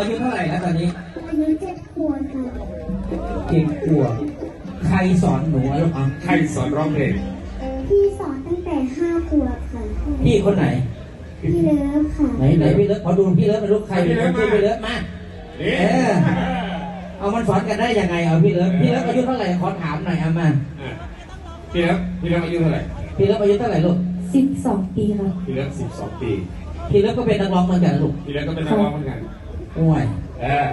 อยลูกอายุเท่าไหร่แล้วตอนนี้อายุเจ็ดขวบค่ะเจ็ดขวบใครสอนหนูอะลูกอะใครสอนร้องเพลงพี่สอนตั้งแต่ห้าขวบค่ะ พี่คนไหน พี่เลิฟค่ะ ไหนไหนพี่เลิฟขอดูพี่เลิฟเป็นลูกใครเป็นคนชื่อพี่เลิฟมานี่เออเอามันสอนกันได้ยังไงเอาพี่เลิฟพี่เลิฟอายุเท่าไหร่ขอถามหน่อยเอามาอะพี่เลิฟพี่เลิฟอายุเท่าไหร่พี่เลิฟอายุเท่าไหร่ลูกสิบสองปีค่ะพี่เลิฟสิบสองปีพี่เลิฟก็เป็นนักร้องเหมือนกันลูกพี่เลิฟก็เป็นนักร้องเหมือนกัน โอ้ยเออ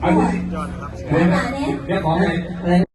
เอาสิเดี๋ยวของไงอะไร